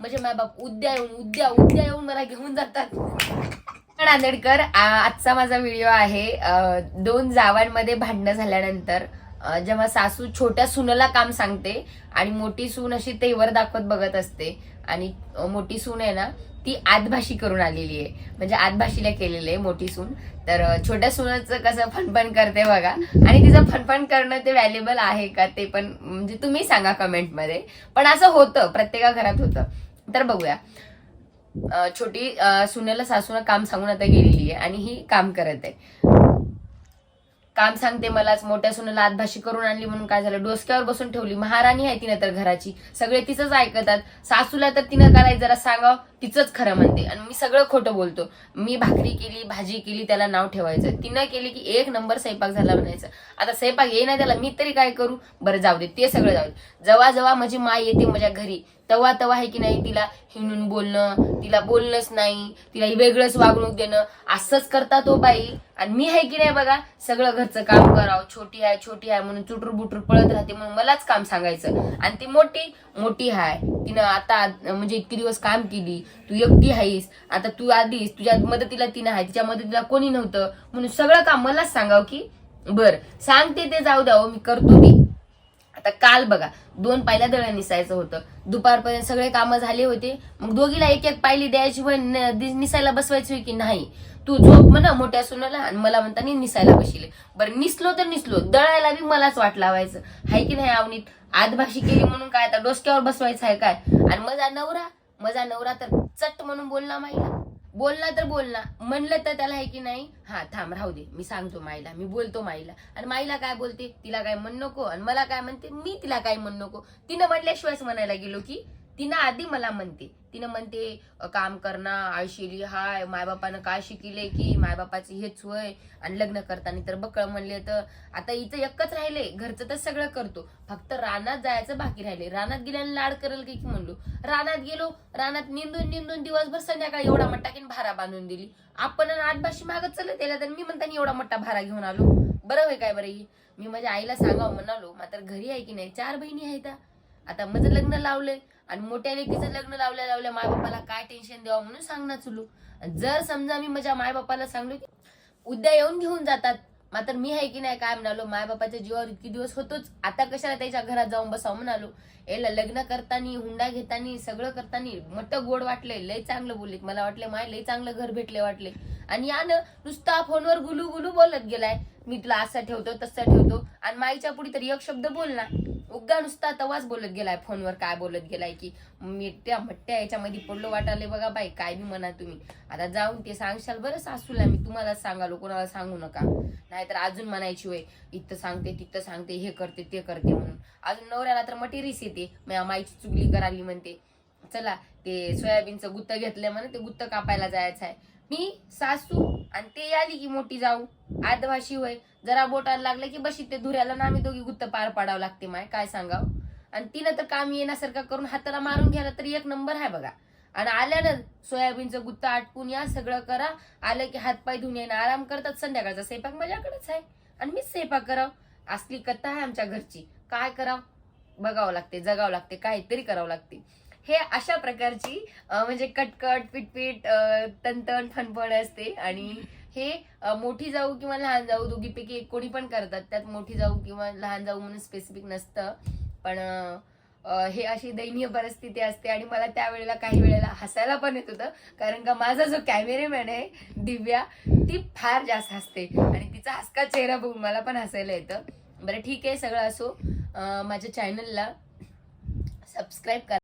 म्हणजे माझ्या बाप उद्या येऊन उद्या उद्या येऊन मला घेऊन जातात. नांदेडकर आजचा माझा व्हिडिओ आहे दोन जावांमध्ये भांडणं झाल्यानंतर जेव्हा सासू छोट्या सुनेला काम सांगते आणि मोठी सून अशी तेवर दाखवत बघत असते आणि मोठी सून आहे ना ती आदभाशी करून आलेली आहे. म्हणजे आदभाशीला केलेली आहे मोठी सून. तर छोट्या सुनाचं कसं फनफन करते बघा. आणि तिचं फनफन करणं ते व्हॅल्युबल आहे का ते पण म्हणजे तुम्ही सांगा कमेंटमध्ये. पण असं होतं प्रत्येका घरात होतं. तर बघूया. छोटी सुनेला सासूनं काम सांगून आता गेलेली आहे आणि ही काम करत आहे. काम सांगते मलाच मोठ्या सुनेला आतभाशी करून आणली म्हणून काय झालं? डोसक्यावर बसून ठेवली. महाराणी आहे तिनं तर घराची. सगळे तिचंच ऐकतात. सासूला तर तिनं काय जरा सांगाव? तिचंच खरं म्हणते. आणि मी सगळं खोटं बोलतो. मी भाकरी केली भाजी केली त्याला नाव ठेवायचं. तिनं केली की एक नंबर स्वयंपाक झाला म्हणायचं. आता स्वयंपाक ये त्याला मी तरी काय करू? बरं जाऊ दे ते सगळं जाऊ दे. जेव्हा जेव्हा माझी माय येते माझ्या घरी. तेव्हा तेव्हा आहे की नाही तिला हिणून बोलणं तिला बोलणंच नाही तिला वेगळंच वागणूक देणं. असंच करता तो बाई. आणि मी आहे की नाही बघा सगळं घरचं काम करावं. छोटी आहे छोटी आहे म्हणून चुटूर बुटूर पळत राहते म्हणून मलाच काम सांगायचं. आणि ती मोठी मोठी आहे तिनं आता म्हणजे इतके दिवस काम केली. तू एकटी आहेस आता तू आधीस तुझ्या मदतीला तिनं आहे तिच्या मदतीला कोणी नव्हतं. म्हणून सगळं काम मलाच सांगावं की बर सांगते ते जाऊ द्या हो, मी करतो मी आता काल बघा दोन पायल्या दळण निसायचं होतं. दुपारपर्यंत सगळे कामं झाले होते. मग दोघीला एक एक पायली द्यायची पण निसायला बसवायची की नाही? तू झोप म्हणा मोठ्या सुनाला आणि मला म्हणतानी निसायला बसले बरं निसलो तर निसलो. दळायला बी मलाच वाट लावायचं. हाय की नाही आवनीत? आदभाशी केली म्हणून काय आता डोसक्यावर बसवायचं आहे काय? आणि माझा नवरा माझा नवरा तर चट म्हणून बोलला माहिला बोलला तर बोलला म्हणलं तर त्याला आहे की नाही? हा थांब राहू दे. मी सांगतो माईला मी बोलतो माईला. आणि माईला काय बोलते? तिला काय म्हण नको आणि मला काय म्हणते? मी तिला काय म्हण नको? तिनं म्हटल्याशिवायच म्हणायला गेलो की तिनं आधी मला म्हणते. तिनं म्हणते काम करणं आळशिली हाय मायबापानं काय शिकिले की मायबापाची हेच वय आणि लग्न करताना तर बकळ म्हणले तर आता इथं एकच राहिले घरचं तर सगळं करतो. फक्त रानात जायचं बाकी राहिले रानात गेल्याने लाड करेल की म्हणलो. रानात गेलो रानात निंदून निंदून दिवसभर संध्याकाळी एवढा मोठा की भारा बांधून दिली. आपण आठभाशी मागत चालत त्याला तर मी म्हणताना एवढा मोठा भारा घेऊन आलो. बरं होय काय बरं? मी माझ्या आईला सांगावं म्हणालो मात्र घरी आहे की नाही? चार बहिणी आहेत आता माझं लग्न लावलंय आणि मोठ्या लेकीचं लग्न लावल्या लावल्या मायबापाला काय टेन्शन द्यावं म्हणून सांगणार चुलू. जर समजा मी माझ्या मायबापाला सांगलो की उद्या येऊन घेऊन जातात मात्र मी आहे की नाही काय म्हणालो मायबापाच्या जीवावर इतके दिवस होतोच आता कशाला त्याच्या घरात जाऊन बसावं म्हणालो. याला लग्न करताना हुंडा घेताना सगळं करताना मोठं गोड वाटले लय चांगलं बोलले. मला वाटले माय लय चांगलं घर भेटले वाटले आणि यानं नुसता फोनवर गुलू गुलू बोलत गेलाय. मी तुला असं ठेवतो तसं ठेवतो. आणि माईच्या पुढे तरी एक शब्द बोलला उगा नुसता तवाच बोलत गेलाय फोनवर काय बोलत गेलाय की मी त्या मट्ट्या याच्यामध्ये पडलो वाटाले बघा बाई काय बी म्हणा तुम्ही. आता जाऊन ते सांगशाल बरं सासूला मी तुम्हाला सांगालो कोणाला सांगू नका. नाहीतर अजून म्हणायची होय इथं सांगते तिथं सांगते हे करते ते करते म्हणून. अजून नवऱ्याला तर मटेरिस येते माईची चुगली कराली म्हणते. चला ते सोयाबीनचं गुत्त घेतलं म्हणे ते गुत्त कापायला जायचं आहे. मी सासू आणि ते आली की मोठी जाऊ. आदभाशी होय जरा बोटाला लागलं की बशी ते धुऱ्याला ना आम्ही दोघी गुत्त पार पाडावं लागते माय काय सांगाव? आणि तिनं तर काम येण्यासारखं करून हाताला मारून घ्यायला तरी एक नंबर आहे बघा. आणि आल्यानं सोयाबीनचं गुत्त आटपून या सगळं करा. आलं की हातपाय धुऊन येणं आराम करतात. संध्याकाळचा स्वयंपाक माझ्याकडेच आहे. आणि मीच स्वयंपाक करावं. असली कथा आहे आमच्या घरची. काय करावं? बघावं लागते जगावं लागते काहीतरी करावं लागते. हे अशा प्रकारची म्हणजे कटकट पिटपिट तणतण तनतन फनफण असते. आणि हे मोठी जाऊ किंवा लहान जाऊ दोघीपैकी एक कोणी पण करतात. त्यात मोठी जाऊ किंवा लहान जाऊ म्हणून स्पेसिफिक नसतं. पण हे अशी दयनीय परिस्थिती असते. आणि मला त्यावेळेला काही वेळेला हसायला पण येत होतं. कारण का माझा जो कॅमेरेमॅन आहे दिव्या ती फार जास्त हसते. आणि तिचा हसका चेहरा बघून मला पण हसायला येतं. बरं ठीक आहे सगळं असो. माझ्या चॅनलला सबस्क्राईब करा.